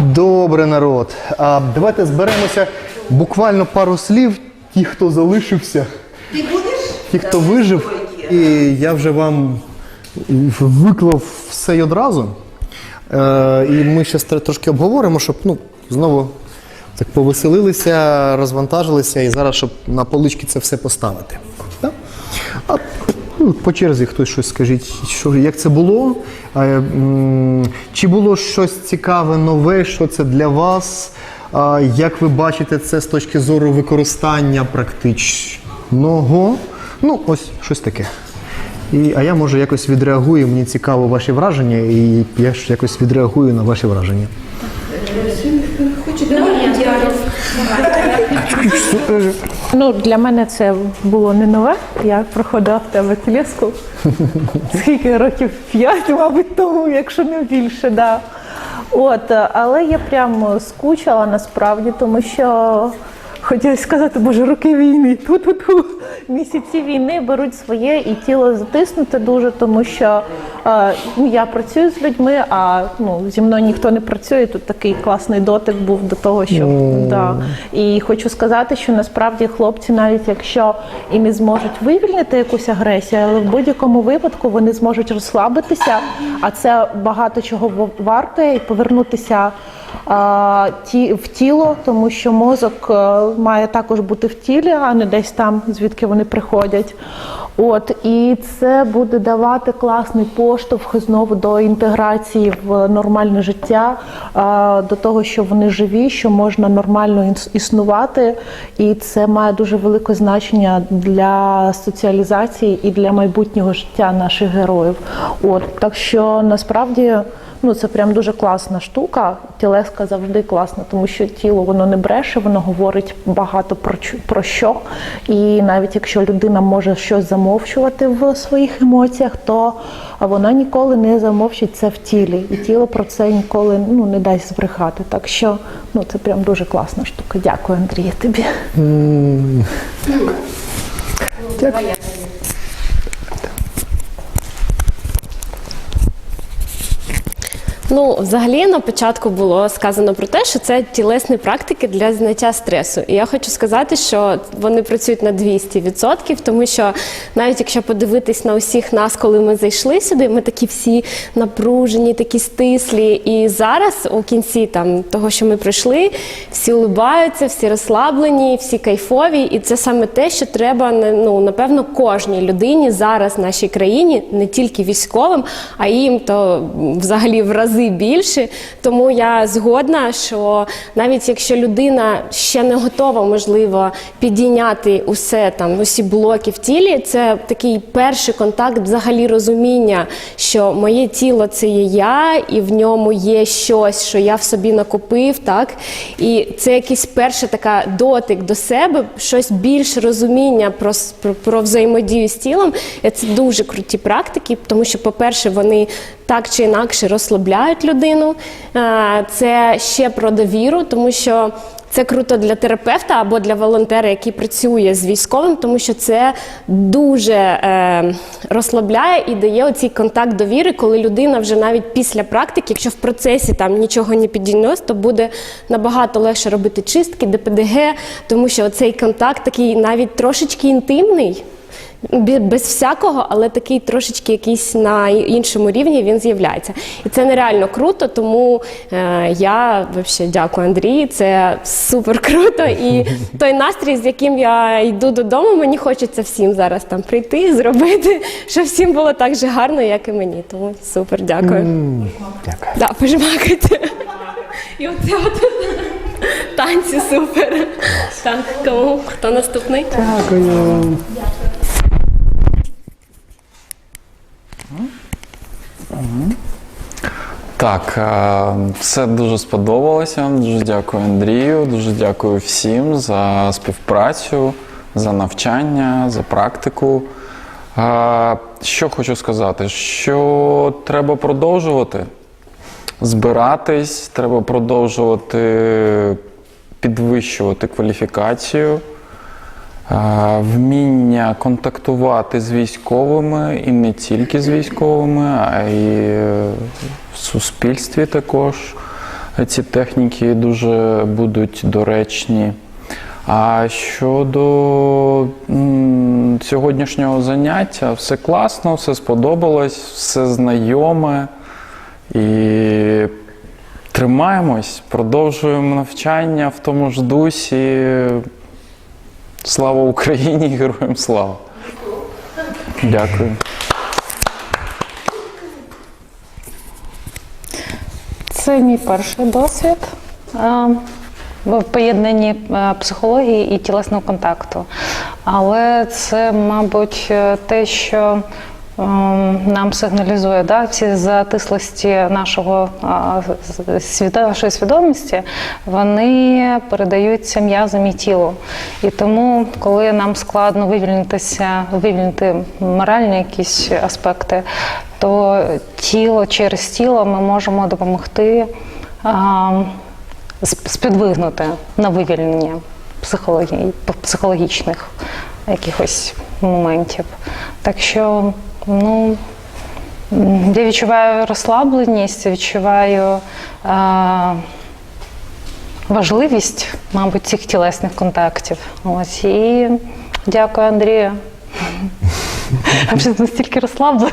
Добре, народ. А давайте зберемося буквально пару слів. Ті, хто залишився, Ти будеш? ті, хто вижив. І я вже вам виклав все й одразу. Е, і ми ще трошки обговоримо, щоб ну, знову так повеселилися, розвантажилися і зараз, щоб на полички це все поставити. Так? А ну, по черзі хтось щось скажіть, що, як це було? Чи було щось цікаве, нове, що це для вас? Як ви бачите це з точки зору використання практичного? Ну, ось щось таке. І, а я може якось відреагую, мені цікаво ваші враження, і я ж якось відреагую на ваші враження. Ну, для мене це було не нове. Я проходила в тебе тілеску. Скільки років? П'ять, мабуть, тому, якщо не більше, да. От, але я прямо скучила насправді, тому що хотілося сказати, боже, роки війни, ту-ту-ту. Місяці війни беруть своє і тіло затиснути дуже, тому що е, ну, я працюю з людьми, а ну, зі мною ніхто не працює. Тут такий класний дотик був до того, що да. І хочу сказати, що насправді хлопці, навіть якщо і не зможуть вивільнити якусь агресію, але в будь-якому випадку вони зможуть розслабитися, а це багато чого в- вартує і повернутися в тіло, тому що мозок е, має також бути в тілі, а не десь там, звідки вони приходять. От і це буде давати класний поштовх знову до інтеграції в нормальне життя, до того, що вони живі, що можна нормально існувати, і це має дуже велике значення для соціалізації і для майбутнього життя наших героїв. От так що насправді. Ну, це прям дуже класна штука. Тілеска завжди класна, тому що тіло воно не бреше, воно говорить багато про, про що. І навіть якщо людина може щось замовчувати в своїх емоціях, то вона ніколи не замовчить це в тілі. І тіло про це ніколи ну, не дасть збрехати. Так що ну, це прям дуже класна штука. Дякую, Андрія, тобі. Дякую. Ну, взагалі на початку було сказано про те, що це тілесні практики для зняття стресу. І я хочу сказати, що вони працюють на 200%, тому що навіть якщо подивитись на усіх нас, коли ми зайшли сюди, ми такі всі напружені, такі стислі. І зараз, у кінці там того, що ми прийшли, всі улибаються, всі розслаблені, всі кайфові. І це саме те, що треба ну, напевно кожній людині зараз в нашій країні, не тільки військовим, а їм то взагалі в рази більше. Тому я згодна, що навіть якщо людина ще не готова, можливо, підійняти усе там, усі блоки в тілі, це такий перший контакт, взагалі розуміння, що моє тіло це є я, і в ньому є щось, що я в собі накопив, так і це якийсь перший така дотик до себе, щось більше розуміння про, про, про взаємодію з тілом. Це дуже круті практики, тому що, по-перше, вони так чи інакше розслабляють людину. Е, Це ще про довіру, тому що. Це круто для терапевта або для волонтера, який працює з військовим, тому що це дуже е, розслабляє і дає оцей контакт довіри, коли людина вже навіть після практики, якщо в процесі там нічого не підійнось, то буде набагато легше робити чистки, ДПДГ, тому що цей контакт такий навіть трошечки інтимний. Без всякого, але такий трошечки якийсь на іншому рівні він з'являється. І це нереально круто, тому е, я взагалі дякую Андрію. Це супер круто. І той настрій, з яким я йду додому, мені хочеться всім зараз там прийти, зробити, щоб всім було так же гарно, як і мені. Тому супер, дякую. Дякую. Да, пожмакайте. І оце от танці супер. Так, кому? Хто наступний? Дякую. Так, е, все дуже сподобалося. Дуже дякую Андрію, дуже дякую всім за співпрацю, за навчання, за практику. Е, Що хочу сказати, що треба продовжувати збиратись, треба продовжувати підвищувати кваліфікацію. Вміння контактувати з військовими і не тільки з військовими, а й е, в суспільстві також. ці техніки дуже будуть доречні. А щодо сьогоднішнього заняття, все класно, все сподобалось, все знайоме. І тримаємось, продовжуємо навчання в тому ж дусі. Слава Україні, і героям слава! Дякую. Це мій перший досвід в поєднанні психології і тілесного контакту. Але це, мабуть, е, те, що нам сигналізує да, всі затислості нашого нашої свідомості, вони передаються м'язам і тілу. І тому, коли нам складно вивільнитися, вивільнити моральні якісь аспекти, то тіло через тіло ми можемо допомогти а, спідвигнути на вивільнення психології, психологічних якихось моментів. Так що, ну, я відчуваю розслабленість, відчуваю а, важливість, мабуть, цих тілесних контактів. Ось і дякую, Андрію. Я вже настільки розслаблена,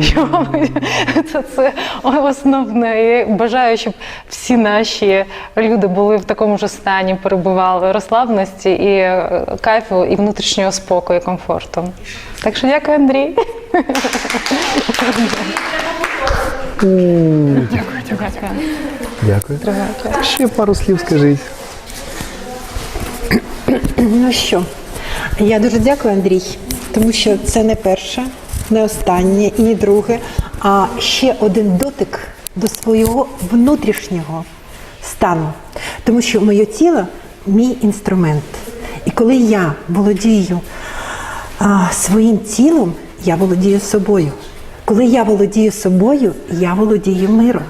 що мабуть, це, це основне. І бажаю, щоб всі наші люди були в такому ж стані, перебували розслабленості і е, кайфу, і внутрішнього спокою, і комфорту. Так що дякую, Андрій. Дякую. Ще пару слів скажіть. Ну що, я дуже дякую, Андрій, тому що це не перше, не останнє і не друге, а ще один дотик до свого внутрішнього стану. Тому що моє тіло мій інструмент. І коли я володію а, своїм тілом, я володію собою. Коли я володію собою, я володію миром.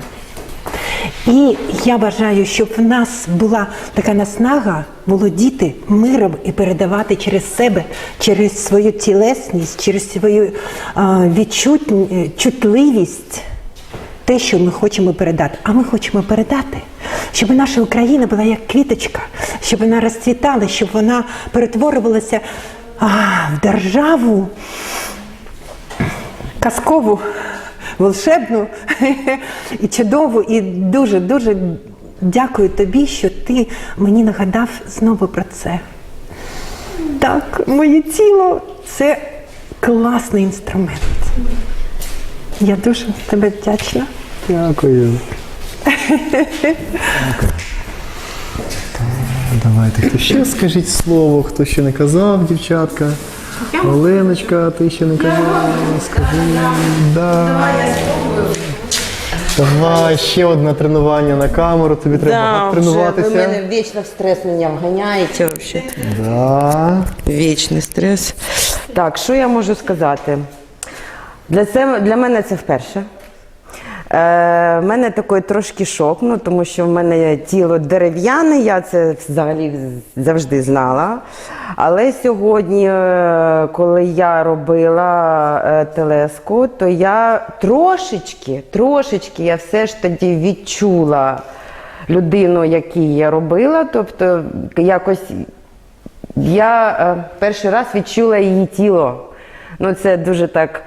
І я бажаю, щоб в нас була така наснага володіти миром і передавати через себе, через свою тілесність, через свою а, відчут- е, чутливість те, що ми хочемо передати. А ми хочемо передати, щоб наша Україна була як квіточка, щоб вона розцвітала, щоб вона перетворювалася а, в державу казкову, волшебну і чудову. І дуже дуже дякую тобі, що ти мені нагадав знову про це. Так, моє тіло це класний інструмент. Я дуже тебе вдячна. Дякую. Давайте хто ще скажіть слово, хто ще не казав, дівчатка. Оленочка, ти ще не казала, скажи. Да. Давай, ще одне тренування на камеру, тобі треба вже тренуватися. ви мене вічно в стрес мене вганяєте взагалі. Да. Вічний стрес. Так, що я можу сказати? Для, це, для мене це вперше. Е, в мене такий трошки шок, ну, тому що в мене тіло дерев'яне, я це взагалі завжди знала. Але сьогодні, е, коли я робила е, телеску, то я трошечки, трошечки я все ж тоді відчула людину, якій я робила. Тобто якось я е, перший раз відчула її тіло. Ну, це дуже так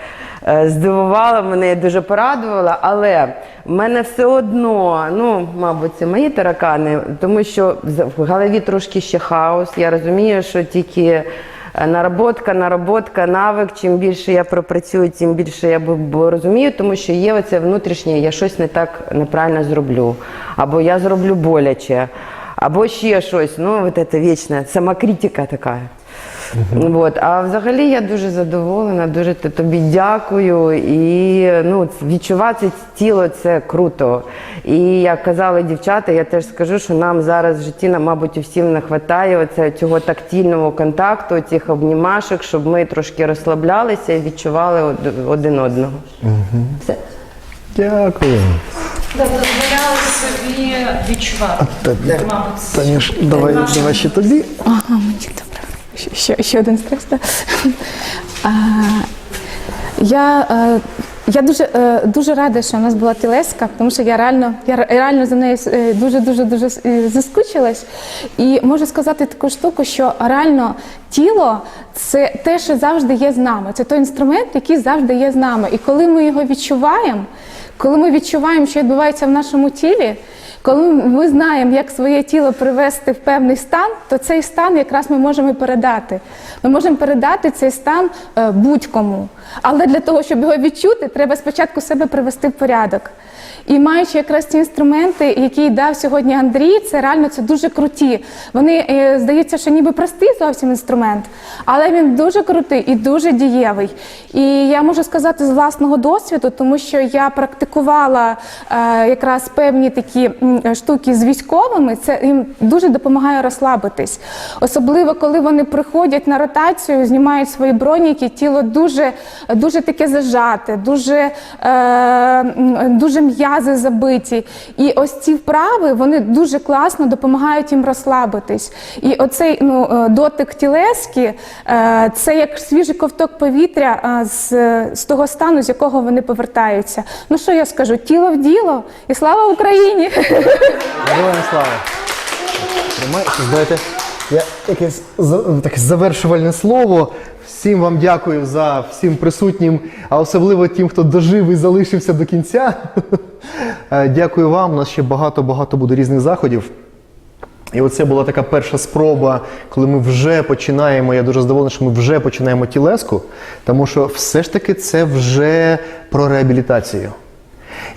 е, здивувало мене, дуже порадувало, але в мене все одно, ну, мабуть, це мої таракани, тому що в голові трошки ще хаос. Я розумію, що тільки е, наработка, наработка, навик. Чим більше я пропрацюю, тим більше я розумію, тому що є оце внутрішнє, я щось не так неправильно зроблю, або я зроблю боляче, або ще щось. Ну, от це вічна самокритика така. От. А взагалі я дуже задоволена, дуже тобі дякую. І ну, відчувати тіло це круто. І як казали дівчата, я теж скажу, що нам зараз в житті, нам, мабуть, усім не вистачає оце, цього тактильного контакту, цих обнімашок, щоб ми трошки розслаблялися і відчували один одного. Все. Дякую. Дозволяли собі відчувати. Танюш, давай, давай ще тобі. Ага, мені добре. Ще, ще, один стрес. да? А, я е, Я дуже, е, дуже рада, що в нас була тілеска, тому що я реально, я реально за нею е, дуже дуже дуже заскучилась. І можу сказати таку штуку, що реально тіло це те, що завжди є з нами. Це той інструмент, який завжди є з нами. І коли ми його відчуваємо, коли ми відчуваємо, що відбувається в нашому тілі. Коли ми знаємо, як своє тіло привести в певний стан, то цей стан якраз ми можемо передати. Ми можемо передати цей стан е, будь-кому. Але для того, щоб його відчути, треба спочатку себе привести в порядок. І маючи якраз ці інструменти, які дав сьогодні Андрій, це реально це дуже круті. Вони е, здається, що ніби простий зовсім інструмент, але він дуже крутий і дуже дієвий. І я можу сказати з власного досвіду, тому що я практикувала е, якраз певні такі штуки з військовими. Це їм дуже допомагає розслабитись. Особливо коли вони приходять на ротацію, знімають свої броніки, тіло дуже, дуже таке зажате, дуже, е, дуже м'язи забиті. І ось ці вправи вони дуже класно допомагають їм розслабитись. І оцей ну, е, дотик тілески е, це як свіжий ковток повітря е, з, з того стану, з якого вони повертаються. Ну що я скажу? Тіло в діло і слава Україні! Героям слава. Тримай, Знаєте, я якесь таке завершувальне слово. Всім вам дякую за всім присутнім, а особливо тим, хто дожив і залишився до кінця. Е, Дякую вам. У нас ще багато-багато буде різних заходів. І оце була така перша спроба, коли ми вже починаємо. Я дуже задоволений, що ми вже починаємо тілеску, тому що все ж таки це вже про реабілітацію.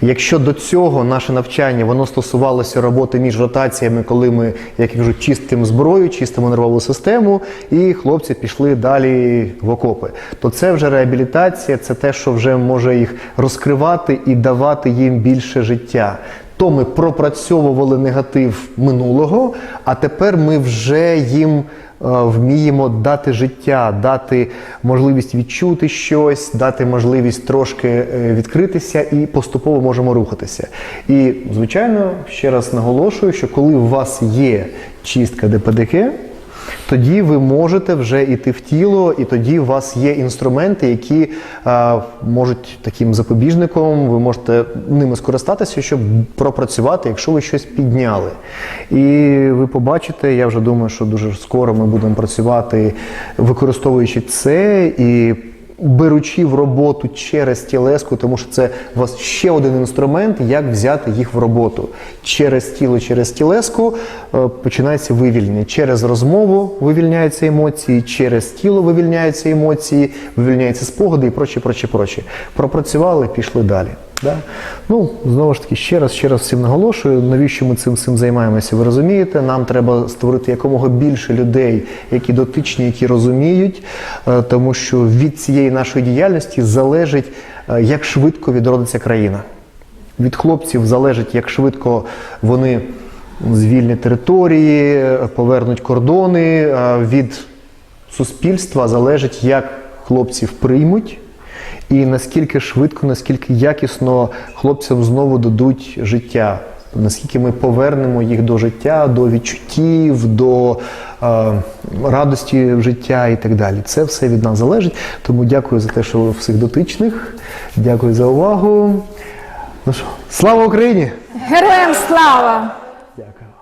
Якщо до цього наше навчання воно стосувалося роботи між ротаціями, коли ми, як я кажу, чистимо зброю, чистимо нервову систему, і хлопці пішли далі в окопи, то це вже реабілітація, це те, що вже може їх розкривати і давати їм більше життя. То ми пропрацьовували негатив минулого, а тепер ми вже їм е, вміємо дати життя, дати можливість відчути щось, дати можливість трошки е, відкритися і поступово можемо рухатися. І, звичайно, ще раз наголошую, що коли у вас є чистка ДПДК, тоді ви можете вже йти в тіло, і тоді у вас є інструменти, які е, можуть таким запобіжником, ви можете ними скористатися, щоб пропрацювати, якщо ви щось підняли. І ви побачите, я вже думаю, що дуже скоро ми будемо працювати, використовуючи це і. Беручи в роботу через тілеску, тому що це у вас ще один інструмент, як взяти їх в роботу. Через тіло, через тілеску е, починається вивільнення. Через розмову вивільняються емоції, через тіло вивільняються емоції, вивільняються спогади і прочі, прочі, прочі. Пропрацювали, пішли далі. Да? Ну, знову ж таки, ще раз, ще раз всім наголошую, навіщо ми цим всім займаємося, ви розумієте? Нам треба створити якомога більше людей, які дотичні, які розуміють, е, тому що від цієї нашої діяльності залежить, е, як швидко відродиться країна. Від хлопців залежить, як швидко вони звільнять території, повернуть кордони. Від суспільства залежить, як хлопців приймуть. І наскільки швидко, наскільки якісно хлопцям знову дадуть життя, наскільки ми повернемо їх до життя, до відчуттів, до е, радості життя і так далі. Це все від нас залежить. Тому дякую за те, що ви всіх дотичних. Дякую за увагу. Ну що, слава Україні! Героям слава!